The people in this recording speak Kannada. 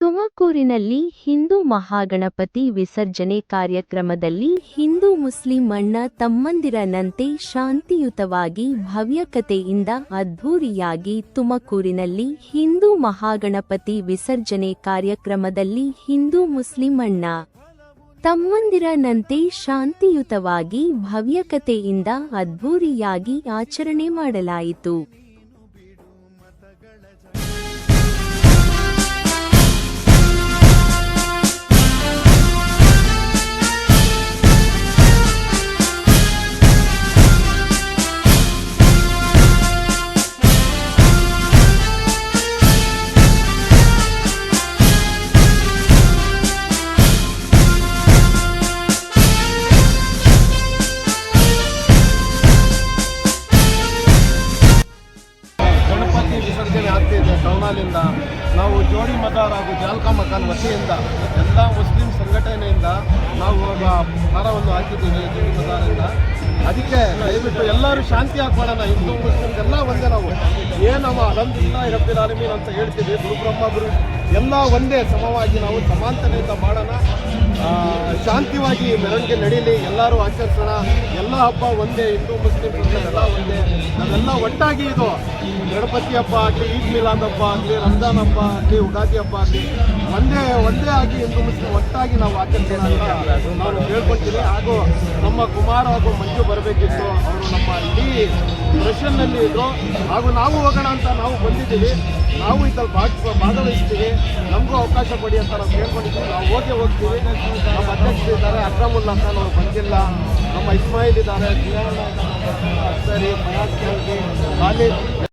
ತುಮಕೂರಿನಲ್ಲಿ ಹಿಂದೂ ಮಹಾಗಣಪತಿ ವಿಸರ್ಜನೆ ಕಾರ್ಯಕ್ರಮದಲ್ಲಿ ಹಿಂದೂ ಮುಸ್ಲಿಂ ಅಣ್ಣ ತಮ್ಮಂದಿರನಂತೆ ಶಾಂತಿಯುತವಾಗಿ ಭವ್ಯಕತೆಯಿಂದ ಅದ್ಧೂರಿಯಾಗಿ ತುಮಕೂರಿನಲ್ಲಿ ಹಿಂದೂ ಮಹಾಗಣಪತಿ ವಿಸರ್ಜನೆ ಕಾರ್ಯಕ್ರಮದಲ್ಲಿ ಹಿಂದೂ ಮುಸ್ಲಿಂ ಅಣ್ಣ ತಮ್ಮಂದಿರನಂತೆ ಶಾಂತಿಯುತವಾಗಿ ಭವ್ಯಕತೆಯಿಂದ ಅದ್ಧೂರಿಯಾಗಿ ಆಚರಣೆ ಮಾಡಲಾಯಿತು. ಟೌನಲ್ಲಿಂದ ನಾವು ಜೋಡಿ ಮದಾರ್ ಹಾಗೂ ಜಾಲ್ಕಾ ಮಕಾನ್ ವತಿಯಿಂದ ಎಲ್ಲ ಮುಸ್ಲಿಂ ಸಂಘಟನೆಯಿಂದ ನಾವು ಇವಾಗ ಹಾರವನ್ನು ಹಾಕಿದ್ದೀವಿ, ಜೋಡಿ ಮದಾರಿಂದ ಅದಕ್ಕೆ ದಯವಿಟ್ಟು ಎಲ್ಲರೂ ಶಾಂತಿ ಹಾಕೋಣ ಹಿಂದೂ ಮುಸ್ಲಿಮ್ಸ್ ಎಲ್ಲ ಒಂದೇ ನಾವು. ಏನವ ಅಲಂದಿಲ್ಲ ರಬ್ಬಿಲ್ ಆಲಮೀನ್ ಅಂತ ಹೇಳ್ತೀವಿ ಗುರುಬ್ರಹ್ಮ ಗುರು ಎಲ್ಲ ಒಂದೇ ಸಮವಾಗಿ ನಾವು ಸಮಾಂತರದಿಂದ ಮಾಡೋಣ. ಶಾಂತಿವಾಗಿ ಮೆರವಣಿಗೆ ನಡೀಲಿ, ಎಲ್ಲರೂ ಆಚರಿಸೋಣ. ಎಲ್ಲ ಹಬ್ಬ ಒಂದೇ, ಹಿಂದೂ ಮುಸ್ಲಿಂ ಎಲ್ಲ ಒಂದೇ. ಒಟ್ಟಾಗಿ ಇದು ಗಣಪತಿ ಹಬ್ಬ ಆಗಲಿ, ಈದ್ ಮಿಲಾದ್ ಹಬ್ಬ ಆಗಲಿ ರಂಜಾನ್ ಹಬ್ಬ ಆಗಲಿ ಉಗಾದಿ ಹಬ್ಬ ಆಗಲಿ, ಒಂದೇ ಒಂದೇ ಆಗಿ ಹಿಂದೂ ಮುಸ್ಲಿಂ ಒಟ್ಟಾಗಿ ನಾವು ಆಚರಿಸೋಣ ಅಂತ ನಾನು ಕೇಳ್ಕೊಳ್ತೀನಿ. ಹಾಗೂ ನಮ್ಮ ಕುಮಾರ್ ಹಾಗೂ ಮಂಜು ಬರಬೇಕಿತ್ತು. ಅವರು ನಮ್ಮ ಇಡೀ ಪ್ರೆಷನ್ನಲ್ಲಿ ಇದ್ರು. ಹಾಗೂ ನಾವು ಹೋಗೋಣ ಅಂತ ನಾವು ಬಂದಿದ್ದೀವಿ. ನಾವು ಇದ್ರಲ್ಲಿ ಭಾಗ ಭಾಗವಹಿಸ್ತೀವಿ. ನಮಗೂ ಅವಕಾಶ ಕೊಡಿ ಅಂತ ನಾವು ಕೇಳ್ಕೊಂಡಿದ್ದೀವಿ. ನಾವು ಹೋಗಿ ಹೋಗ್ತೀವಿ. ನಮ್ಮ ಅಧ್ಯಕ್ಷರು ಇದ್ದಾರೆ. ಅಕ್ರಮುಲ್ಲಾ ಅಂತ ನಾವು ಬಂದಿಲ್ಲ. ನಮ್ಮ ಇಸ್ಮಾಯಿಲ್ ಇದ್ದಾರೆ. ಸರಿ alle